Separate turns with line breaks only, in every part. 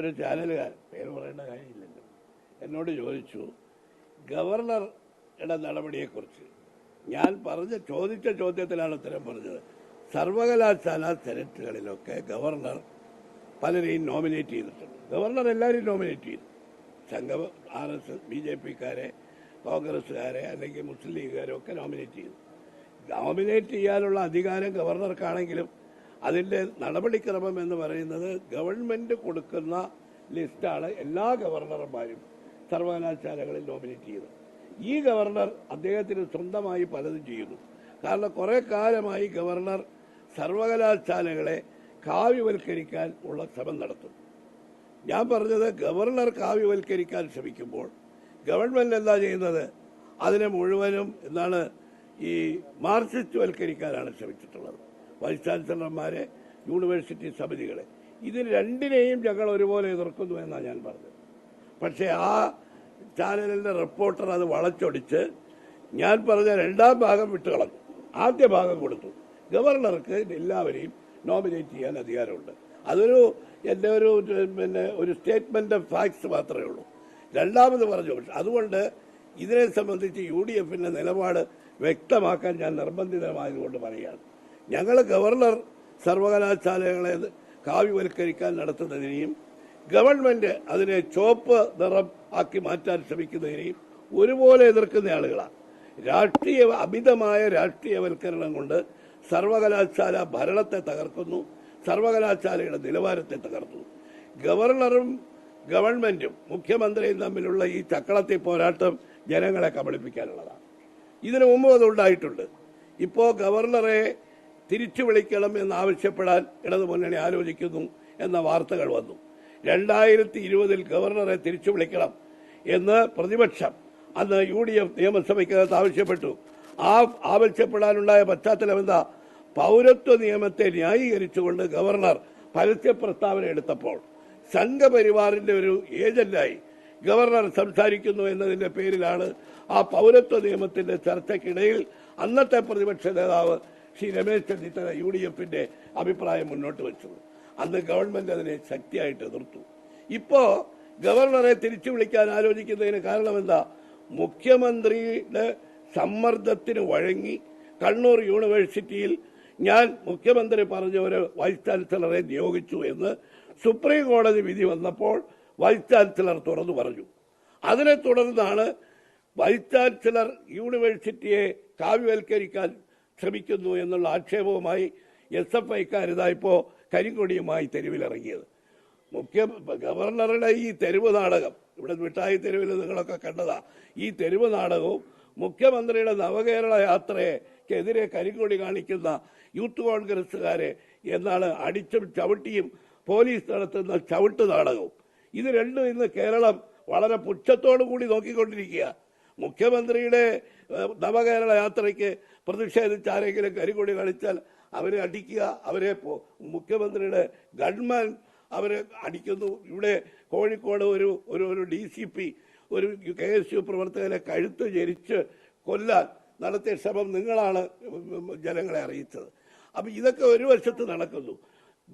ഒരു ചാനലുകാരൻ പേര് പറയേണ്ട കാര്യമില്ലല്ലോ. എന്നോട് ചോദിച്ചു ഗവർണറുടെ നടപടിയെക്കുറിച്ച് ഞാൻ പറഞ്ഞ ചോദിച്ച ചോദ്യത്തിലാണ് ഉത്തരം പറഞ്ഞത്. സർവകലാശാല സെനറ്റുകളിലൊക്കെ ഗവർണർ പലരെയും നോമിനേറ്റ് ചെയ്തിട്ടുണ്ട്. ഗവർണർ എല്ലാവരെയും നോമിനേറ്റ് ചെയ്തു. സംഘം R S S B J പിക്കാരെ കോൺഗ്രസ്സുകാരെ അല്ലെങ്കിൽ മുസ്ലിം ലീഗുകാരെ ഒക്കെ നോമിനേറ്റ് ചെയ്തു. നോമിനേറ്റ് ചെയ്യാനുള്ള അധികാരം ഗവർണർക്കാണെങ്കിലും അതിന്റെ നടപടിക്രമം എന്ന് പറയുന്നത് ഗവൺമെന്റ് കൊടുക്കുന്ന ലിസ്റ്റാണ് എല്ലാ ഗവർണർമാരും സർവകലാശാലകളിൽ നോമിനേറ്റ് ചെയ്തത് ഈ ഗവർണർ അദ്ദേഹത്തിന് സ്വന്തമായി പലതും ചെയ്യുന്നു. കാരണം കുറേ കാലമായി ഗവർണർ സർവകലാശാലകളെ കാവ്യവൽക്കരിക്കാൻ ഉള്ള ശ്രമം നടത്തും. ഞാൻ പറഞ്ഞത് ഗവർണർ കാവ്യവൽക്കരിക്കാൻ ശ്രമിക്കുമ്പോൾ ഗവൺമെന്റ് എന്താ ചെയ്യുന്നത്? അതിനെ മുഴുവനും എന്താണ് ഈ മാർക്സിസ്റ്റ് വൽക്കരിക്കാനാണ് ശ്രമിച്ചിട്ടുള്ളത്. വൈസ് ചാൻസലർമാരെ യൂണിവേഴ്സിറ്റി സമിതികളെ. ഇത് രണ്ടിനെയും ഞങ്ങൾ ഒരുപോലെ എതിർക്കുന്നു എന്നാണ് ഞാൻ പറഞ്ഞത്. പക്ഷേ ആ ചാനലിന്റെ റിപ്പോർട്ടർ അത് വളച്ചൊടിച്ച് ഞാൻ പറഞ്ഞ രണ്ടാം ഭാഗം വിട്ടുകളഞ്ഞു. ആദ്യ ഭാഗം കൊടുത്തു. ഗവർണർക്ക് എല്ലാവരെയും നോമിനേറ്റ് ചെയ്യാൻ അധികാരമുണ്ട്. അതൊരു എന്റെ ഒരു പിന്നെ ഒരു സ്റ്റേറ്റ്മെന്റ് ഓഫ് ഫാക്ട്സ് മാത്രമേ ഉള്ളൂ. രണ്ടാമത് പറഞ്ഞു പക്ഷെ അതുകൊണ്ട് ഇതിനെ സംബന്ധിച്ച് യു ഡി എഫിന്റെ നിലപാട് വ്യക്തമാക്കാൻ ഞാൻ നിർബന്ധിതമായതുകൊണ്ട് പറയുകയാണ്. ഞങ്ങൾ ഗവർണർ സർവകലാശാലകളെ കാവ്യവൽക്കരിക്കാൻ നടത്തുന്നതിനെയും ഗവൺമെന്റ് അതിനെ ചുവപ്പ് നിറം ആക്കി മാറ്റാൻ ശ്രമിക്കുന്നതിനെയും ഒരുപോലെ എതിർക്കുന്ന ആളുകളാണ്. രാഷ്ട്രീയ അമിതമായ രാഷ്ട്രീയവൽക്കരണം കൊണ്ട് സർവകലാശാല ഭരണത്തെ തകർക്കുന്നു സർവകലാശാലയുടെ നിലവാരത്തെ തകർക്കുന്നു. ഗവർണറും ഗവൺമെന്റും മുഖ്യമന്ത്രിയും തമ്മിലുള്ള ഈ ചക്കളത്തി പോരാട്ടം ജനങ്ങളെ കബളിപ്പിക്കാനുള്ളതാണ്. ഇതിനു മുമ്പ് അത് ഉണ്ടായിട്ടുണ്ട്. ഇപ്പോ ഗവർണറെ തിരിച്ചു വിളിക്കണം എന്നാവശ്യപ്പെടാൻ ഇടതു മുന്നണി ആലോചിക്കുന്നു എന്ന വാർത്തകൾ വന്നു. രണ്ടായിരത്തി ഇരുപതിൽ ഗവർണറെ തിരിച്ചു വിളിക്കണം എന്ന് പ്രതിപക്ഷം അന്ന് യു ഡി എഫ് നിയമസഭയ്ക്കകത്ത് ആവശ്യപ്പെട്ടു. ആ ആവശ്യപ്പെടാനുണ്ടായ പശ്ചാത്തലം എന്താ പൗരത്വ നിയമത്തെ ന്യായീകരിച്ചുകൊണ്ട് ഗവർണർ പരസ്യ പ്രസ്താവന എടുത്തപ്പോൾ സംഘപരിവാറിന്റെ ഒരു ഏജന്റായി ഗവർണർ സംസാരിക്കുന്നു എന്നതിന്റെ പേരിലാണ് ആ പൗരത്വ നിയമത്തിന്റെ ചർച്ചയ്ക്കിടയിൽ അന്നത്തെ പ്രതിപക്ഷ നേതാവ് ശ്രീ രമേശ് ചെന്നിത്തല യു ഡി എഫിന്റെ അഭിപ്രായം മുന്നോട്ട് വെച്ചത്. അന്ന് ഗവൺമെന്റ് അതിനെ ശക്തിയായിട്ട് എതിർത്തു. ഇപ്പോ ഗവർണറെ തിരിച്ചു വിളിക്കാൻ ആലോചിക്കുന്നതിന് കാരണം എന്താ മുഖ്യമന്ത്രിയുടെ സമ്മർദ്ദത്തിന് വഴങ്ങി കണ്ണൂർ യൂണിവേഴ്സിറ്റിയിൽ ഞാൻ മുഖ്യമന്ത്രി പറഞ്ഞ ഒരു വൈസ് ചാൻസലറെ നിയോഗിച്ചു എന്ന് സുപ്രീം കോടതി വിധി വന്നപ്പോൾ വൈസ് ചാൻസലർ തുറന്നു പറഞ്ഞു. അതിനെ തുടർന്നാണ് വൈസ് ചാൻസലർ യൂണിവേഴ്സിറ്റിയെ കാവ്യവൽക്കരിക്കാൻ ശ്രമിക്കുന്നു എന്നുള്ള ആക്ഷേപവുമായി എസ് എഫ് ഐക്കാർ ഇതായിപ്പോൾ കരിങ്കൊടിയുമായി തെരുവിലിറങ്ങിയത്. മുഖ്യ ഗവർണറുടെ ഈ തെരുവ് നാടകം ഇവിടെ മിഠായി തെരുവിൽ നിങ്ങളൊക്കെ കണ്ടതാ ഈ തെരുവ് നാടകവും മുഖ്യമന്ത്രിയുടെ നവകേരള യാത്രയെക്കെതിരെ കരിങ്കൊടി കാണിക്കുന്ന യൂത്ത് കോൺഗ്രസ്സുകാരെ എന്നാണ് അടിച്ചും ചവിട്ടിയും പോലീസ് നടത്തുന്ന ചവിട്ട് നാടകവും. ഇത് രണ്ടും ഇന്ന് കേരളം വളരെ പുച്ഛത്തോടു കൂടി നോക്കിക്കൊണ്ടിരിക്കുക മുഖ്യമന്ത്രിയുടെ നവകേരള യാത്രയ്ക്ക് പ്രതിഷേധിച്ച് ആരെങ്കിലും കരികൊടി കാണിച്ചാൽ അവരെ അടിക്കുക അവരെ മുഖ്യമന്ത്രിയുടെ ഗൺമാൻ അവരെ അടിക്കുന്നു. ഇവിടെ കോഴിക്കോട് ഒരു ഒരു ഒരു ഡി സി പി ഒരു കെ എസ് യു പ്രവർത്തകനെ കഴുത്ത് ജരിച്ച് കൊല്ലാൻ നടത്തിയ ശ്രമം നിങ്ങളാണ് ജനങ്ങളെ അറിയിച്ചത്. അപ്പം ഇതൊക്കെ ഒരു വശത്ത് നടക്കുന്നു.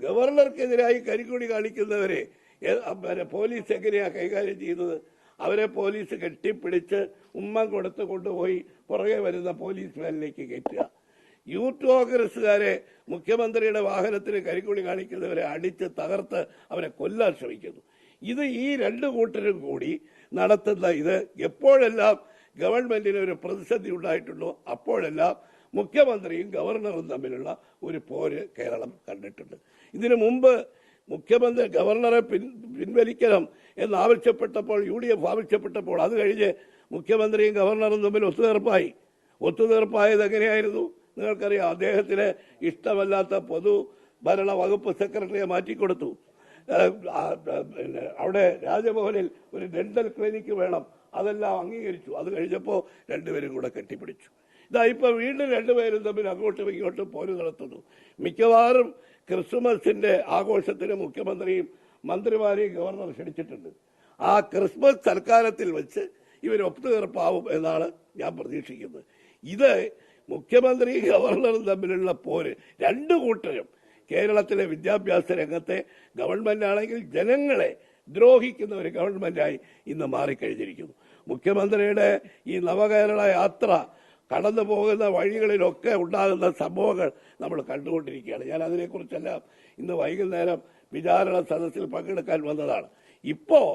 ഗവർണർക്കെതിരായി കരിക്കൊടി കാണിക്കുന്നവരെ പോലീസ് എങ്ങനെയാണ് കൈകാര്യം ചെയ്യുന്നത്? അവരെ പോലീസ് കെട്ടിപ്പിടിച്ച് ഉമ്മ കൊടുത്ത് കൊണ്ടുപോയി പുറകെ വരുന്ന പോലീസ് വാനിലേക്ക് കയറ്റുക. യൂത്ത് കോൺഗ്രസ്സുകാരെ മുഖ്യമന്ത്രിയുടെ വാഹനത്തിന് കരിക്കുളി കാണിക്കുന്നവരെ അടിച്ച് തകർത്ത് അവരെ കൊല്ലാൻ ശ്രമിക്കുന്നു. ഇത് ഈ രണ്ട് കൂട്ടരും കൂടി നടത്തുന്ന ഇത് എപ്പോഴെല്ലാം ഗവൺമെന്റിന് ഒരു പ്രതിസന്ധി ഉണ്ടായിട്ടുണ്ടോ അപ്പോഴെല്ലാം മുഖ്യമന്ത്രിയും ഗവർണറും തമ്മിലുള്ള ഒരു പോര് കേരളം കണ്ടിട്ടുണ്ട്. ഇതിനു മുമ്പ് മുഖ്യമന്ത്രി ഗവർണറെ പിൻ പിൻവലിക്കണം എന്നാവശ്യപ്പെട്ടപ്പോൾ യു ഡി എഫ് ആവശ്യപ്പെട്ടപ്പോൾ അത് കഴിഞ്ഞ് മുഖ്യമന്ത്രിയും ഗവർണറും തമ്മിൽ ഒത്തുതീർപ്പായി. ഒത്തുതീർപ്പായത് എങ്ങനെയായിരുന്നു? നിങ്ങൾക്കറിയാം അദ്ദേഹത്തിന് ഇഷ്ടമല്ലാത്ത പൊതു ഭരണ വകുപ്പ് സെക്രട്ടറിയെ മാറ്റിക്കൊടുത്തു. പിന്നെ അവിടെ രാജഭവനിൽ ഒരു ഡെന്റൽ ക്ലിനിക്ക് വേണം. അതെല്ലാം അംഗീകരിച്ചു. അത് കഴിഞ്ഞപ്പോൾ രണ്ടുപേരും കൂടെ കെട്ടിപ്പിടിച്ചു. ഇതാ ഇപ്പൊ വീണ്ടും രണ്ടുപേരും തമ്മിൽ അങ്ങോട്ടും ഇങ്ങോട്ടും പോര് നടത്തുന്നു. മിക്കവാറും ക്രിസ്മസിന്റെ ആഘോഷത്തിന് മുഖ്യമന്ത്രിയും മന്ത്രിമാരെയും ഗവർണർ ക്ഷണിച്ചിട്ടുണ്ട്. ആ ക്രിസ്മസ് സൽക്കാരത്തിൽ വെച്ച് ഇവർ ഒത്തുതീർപ്പാവും എന്നാണ് ഞാൻ പ്രതീക്ഷിക്കുന്നത്. ഇത് മുഖ്യമന്ത്രി ഗവർണറും തമ്മിലുള്ള പോര് രണ്ടു കൂട്ടരും കേരളത്തിലെ വിദ്യാഭ്യാസ രംഗത്തെ ഗവൺമെന്റ് ആണെങ്കിൽ ജനങ്ങളെ ദ്രോഹിക്കുന്ന ഒരു ഗവൺമെന്റായി ഇന്ന് മാറിക്കഴിഞ്ഞിരിക്കുന്നു. മുഖ്യമന്ത്രിയുടെ ഈ നവകേരള യാത്ര കടന്നു പോകുന്ന വഴികളിലൊക്കെ ഉണ്ടാകുന്ന സംഭവങ്ങൾ നമ്മൾ കണ്ടുകൊണ്ടിരിക്കുകയാണ്. ഞാൻ അതിനെക്കുറിച്ചെല്ലാം ഇന്ന് വൈകുന്നേരം വിചാരണ സദസ്സിൽ പങ്കെടുക്കാൻ വന്നതാണ്. ഇപ്പോൾ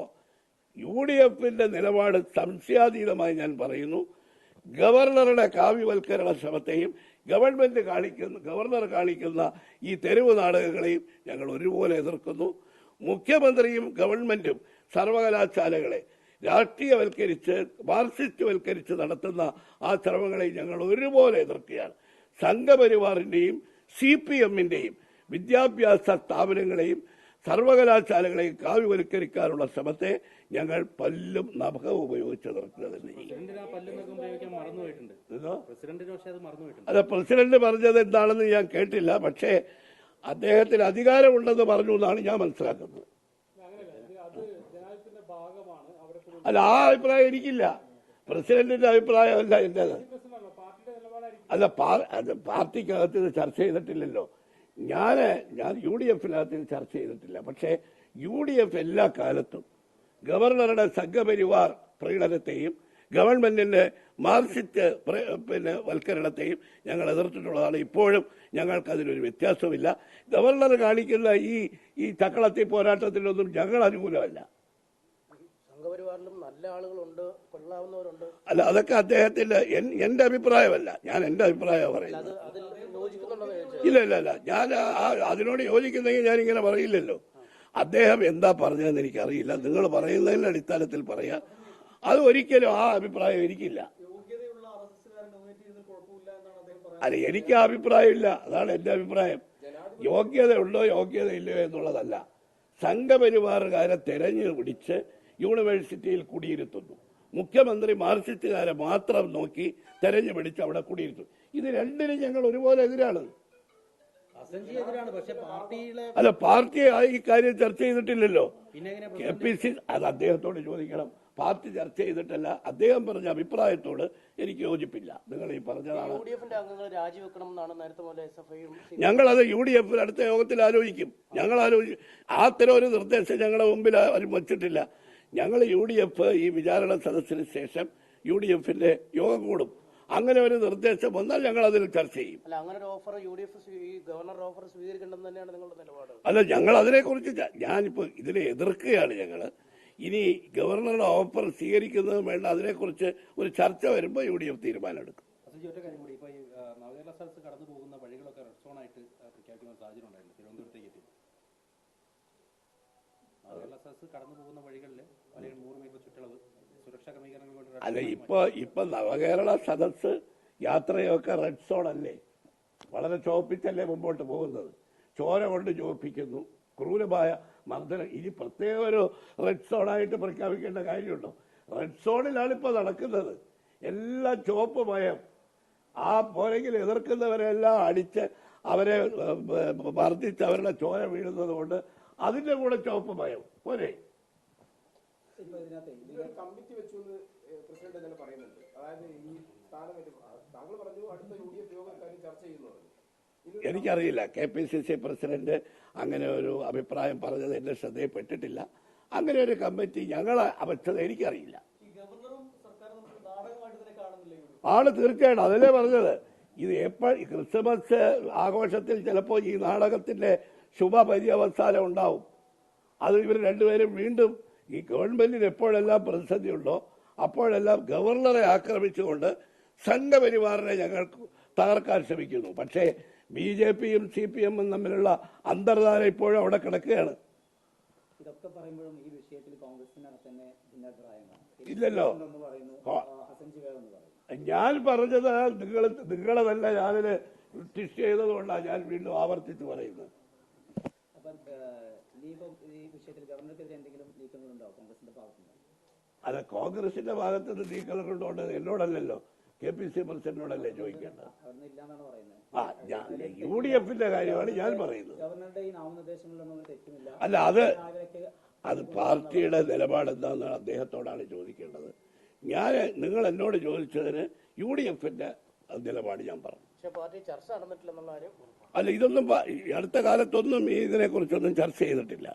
യു ഡി എഫിന്റെ നിലപാട് സംശയാതീതമായി ഞാൻ പറയുന്നു. ഗവർണറുടെ കാവ്യവൽക്കരണ ശ്രമത്തെയും ഗവൺമെന്റ് കാണിക്കുന്ന ഗവർണർ കാണിക്കുന്ന ഈ തെരുവ് നാടകങ്ങളെയും ഞങ്ങൾ ഒരുപോലെ എതിർക്കുന്നു. മുഖ്യമന്ത്രിയും ഗവൺമെന്റും സർവകലാശാലകളെ രാഷ്ട്രീയവൽക്കരിച്ച് മാർസിസ്റ്റ്വൽക്കരിച്ച് നടത്തുന്ന ആ ശ്രമങ്ങളെ ഞങ്ങൾ ഒരുപോലെ എതിർക്കുകയാണ്. സംഘപരിവാറിന്റെയും സി പി എമ്മിന്റെയും വിദ്യാഭ്യാസ സ്ഥാപനങ്ങളെയും സർവകലാശാലകളെയും കാവ്യവൽക്കരിക്കാനുള്ള ശ്രമത്തെ ഞങ്ങൾ പല്ലും നഖവും ഉപയോഗിച്ച് തന്നെ ചെയ്യും
പക്ഷേ അത്
പ്രസിഡന്റ് പറഞ്ഞത് എന്താണെന്ന് ഞാൻ കേട്ടില്ല പക്ഷേ അദ്ദേഹത്തിന് അധികാരമുണ്ടെന്ന് പറഞ്ഞു എന്നാണ് ഞാൻ മനസ്സിലാക്കുന്നത്. അല്ല ആ അഭിപ്രായം എനിക്കില്ല. പ്രസിഡന്റിന്റെ അഭിപ്രായമല്ല എന്റേത്. അല്ല പാർട്ടിക്കകത്ത് ഇത് ചർച്ച ചെയ്തിട്ടില്ലല്ലോ. ഞാൻ ഞാൻ യു ഡി എഫിനകത്ത് ചർച്ച ചെയ്തിട്ടില്ല. പക്ഷേ യു ഡി എഫ് എല്ലാ കാലത്തും ഗവർണറുടെ സംഘപരിവാർ പ്രകടനത്തെയും ഗവൺമെന്റിന്റെ മാർസിറ്റ് പിന്നെ വൽക്കരണത്തെയും ഞങ്ങൾ എതിർത്തിട്ടുള്ളതാണ്. ഇപ്പോഴും ഞങ്ങൾക്ക് അതിനൊരു വ്യത്യാസമില്ല ഗവർണർ കാണിക്കുന്ന ഈ ഈ ചക്കളത്തി പോരാട്ടത്തിനൊന്നും ഞങ്ങൾ അനുകൂലമല്ല.
സംഘപരിവാറിലും നല്ല ആളുകളുണ്ട് കൊള്ളാവുന്നവരുണ്ട്.
അല്ല അതൊക്കെ അദ്ദേഹത്തിന്റെ എൻ- എന്റെ അഭിപ്രായമല്ല. ഞാൻ എന്റെ അഭിപ്രായം പറയുന്നത് ഇല്ല ഇല്ല ഇല്ല. ഞാൻ അതിനോട് യോജിക്കുന്നെങ്കിൽ ഞാൻ ഇങ്ങനെ പറയില്ലല്ലോ. അദ്ദേഹം എന്താ പറഞ്ഞതെന്ന് എനിക്കറിയില്ല. നിങ്ങൾ പറയുന്നതിന്റെ അടിസ്ഥാനത്തിൽ പറയാ. അത് ഒരിക്കലും ആ അഭിപ്രായം എനിക്കില്ല. അല്ല എനിക്ക് ആ അഭിപ്രായമില്ല. അതാണ് എന്റെ അഭിപ്രായം. യോഗ്യത ഉണ്ടോ യോഗ്യത ഇല്ലയോ എന്നുള്ളതല്ല. സംഘപരിവാറുകാരെ തെരഞ്ഞു പിടിച്ച് യൂണിവേഴ്സിറ്റിയിൽ കുടിയിരുത്തുന്നു. മുഖ്യമന്ത്രി മാർക്സിസ്റ്റുകാരെ മാത്രം നോക്കി തെരഞ്ഞു പിടിച്ച് അവിടെ കുടിയിരുത്തും. ഇത് രണ്ടിനും ഞങ്ങൾ ഒരുപോലെ എതിരാണ്. അല്ല പാർട്ടി ആ ഈ കാര്യം ചർച്ച ചെയ്തിട്ടില്ലല്ലോ. കെ പി സി അത് അദ്ദേഹത്തോട് ചോദിക്കണം. പാർട്ടി ചർച്ച ചെയ്തിട്ടല്ല അദ്ദേഹം പറഞ്ഞ അഭിപ്രായത്തോട് എനിക്ക് യോജിപ്പില്ല. നിങ്ങൾ ഈ പറഞ്ഞതാണ്. ഞങ്ങളത് യു ഡി എഫ് അടുത്ത യോഗത്തിൽ ആലോചിക്കും. ഞങ്ങൾ ആലോചിക്കും അത്തരം ഒരു നിർദ്ദേശം ഞങ്ങളുടെ മുമ്പിൽ വച്ചിട്ടില്ല. ഞങ്ങൾ യു ഡി എഫ് ഈ വിചാരണ സദസ്സിന് ശേഷം യു ഡി എഫിന്റെ യോഗം കൂടും. അങ്ങനെ ഒരു നിർദ്ദേശം വന്നാൽ ഞങ്ങൾ അതിൽ ചർച്ച ചെയ്യും.
അല്ല അങ്ങനെ ഒരു ഓഫർ യു ഈ ഗവർണർ ഓഫർ സ്വീകരിക്കേണ്ടെന്ന് നിങ്ങളുടെ നിലപാട്.
അല്ല ഞങ്ങൾ അതിനെക്കുറിച്ച് കുറിച്ച് ഞാനിപ്പോ ഇതിനെ എതിർക്കുകയാണ് ഞങ്ങൾ ഇനി ഗവർണറുടെ ഓഫർ സ്വീകരിക്കുന്നത് വേണ്ട അതിനെക്കുറിച്ച് ഒരു ചർച്ച വരുമ്പോൾ U D F
Navakerala Sadas കടന്നു പോകുന്ന വഴികളിൽ
അല്ല ഇപ്പൊ ഇപ്പൊ നവകേരള സദസ് യാത്രയൊക്കെ റെഡ് സോൺ അല്ലേ? വളരെ ചോപ്പിച്ചല്ലേ മുമ്പോട്ട് പോകുന്നത്? ചോര കൊണ്ട് ചോപ്പിക്കുന്നു. ക്രൂരമായ മർദ്ദനം. ഇനി പ്രത്യേക ഒരു റെഡ് സോണായിട്ട് പ്രഖ്യാപിക്കേണ്ട കാര്യമുണ്ടോ? റെഡ് സോണിലാണ് ഇപ്പൊ നടക്കുന്നത്. എല്ലാ ചോപ്പ് മയം. ആ പോരെങ്കിൽ എതിർക്കുന്നവരെല്ലാം അടിച്ച് അവരെ മർദ്ദിച്ച് അവരുടെ ചോര വീഴുന്നത് കൊണ്ട് അതിന്റെ കൂടെ ചോപ്പ് മയം. പോരെ?
കമ്മിറ്റി വെച്ചു എന്ന് പ്രസിഡന്റ് തന്നെ പറയുന്നുണ്ട്. അതായത് ഈ സ്ഥാനമേറ്റ് താങ്കൾ പറഞ്ഞു അടുത്ത യു ഡി എഫ് യോഗം ചർച്ച ചെയ്യുന്നു പറഞ്ഞു. ഇത്
എനിക്കറിയില്ല. K P C C president അങ്ങനെ ഒരു അഭിപ്രായം പറഞ്ഞത് എന്റെ ശ്രദ്ധയിൽപ്പെട്ടിട്ടില്ല. അങ്ങനെ ഒരു കമ്മിറ്റി ഞങ്ങളെ അവസ്ഥത എനിക്കറിയില്ല. ആൾ തീർച്ചയായിട്ടും. അതല്ലേ പറഞ്ഞത്. ഇത് എപ്പോൾ ക്രിസ്മസ് ആഘോഷത്തിൽ ചിലപ്പോൾ ഈ നാടകത്തിന്റെ ശുഭപര്യവസാനം ഉണ്ടാവും. അത് ഇവർ രണ്ടുപേരും വീണ്ടും ഈ ഗവൺമെന്റിന് എപ്പോഴെല്ലാം പ്രതിസന്ധി ഉണ്ടോ അപ്പോഴെല്ലാം ഗവർണറെ ആക്രമിച്ചുകൊണ്ട് സംഘപരിവാറിനെ ഞങ്ങൾ തകർക്കാൻ ശ്രമിക്കുന്നു. പക്ഷേ ബി ജെ പിയും സി പി എമ്മും തമ്മിലുള്ള അന്തർധാര ഇപ്പോഴും അവിടെ കിടക്കുകയാണ്.
ഇതൊക്കെ പറയുമ്പോഴും ഈ വിഷയത്തിൽ തന്നെ ഭിന്നാഭിപ്രായങ്ങളാണ്.
ഇല്ലല്ലോ. ഞാൻ പറഞ്ഞത് നിങ്ങൾ നിങ്ങളതല്ല ഞാനിത് ടിഷ് ചെയ്തതുകൊണ്ടാണ് ഞാൻ വീണ്ടും ആവർത്തിച്ച് പറയുന്നത്. അല്ല കോൺഗ്രസിന്റെ ഭാഗത്ത് നിന്ന് നീക്കങ്ങളുണ്ടോ എന്നോടല്ലല്ലോ. കെ പി സി പ്രസിഡന്റിനോടല്ലേ ചോദിക്കേണ്ടത്? ആ ഞാൻ യു ഡി എഫിന്റെ കാര്യമാണ് ഞാൻ പറയുന്നത്. അല്ല അത് അത് പാർട്ടിയുടെ നിലപാട് എന്താണെന്ന് അദ്ദേഹത്തോടാണ് ചോദിക്കേണ്ടത്. ഞാൻ നിങ്ങൾ എന്നോട് ചോദിച്ചതിന് യു ഡി എഫിന്റെ നിലപാട് ഞാൻ പറഞ്ഞു. അല്ല ഇതൊന്നും അടുത്ത കാലത്തൊന്നും ഇതിനെ ഇതിനെക്കുറിച്ചൊന്നും ചർച്ച ചെയ്തിട്ടില്ല.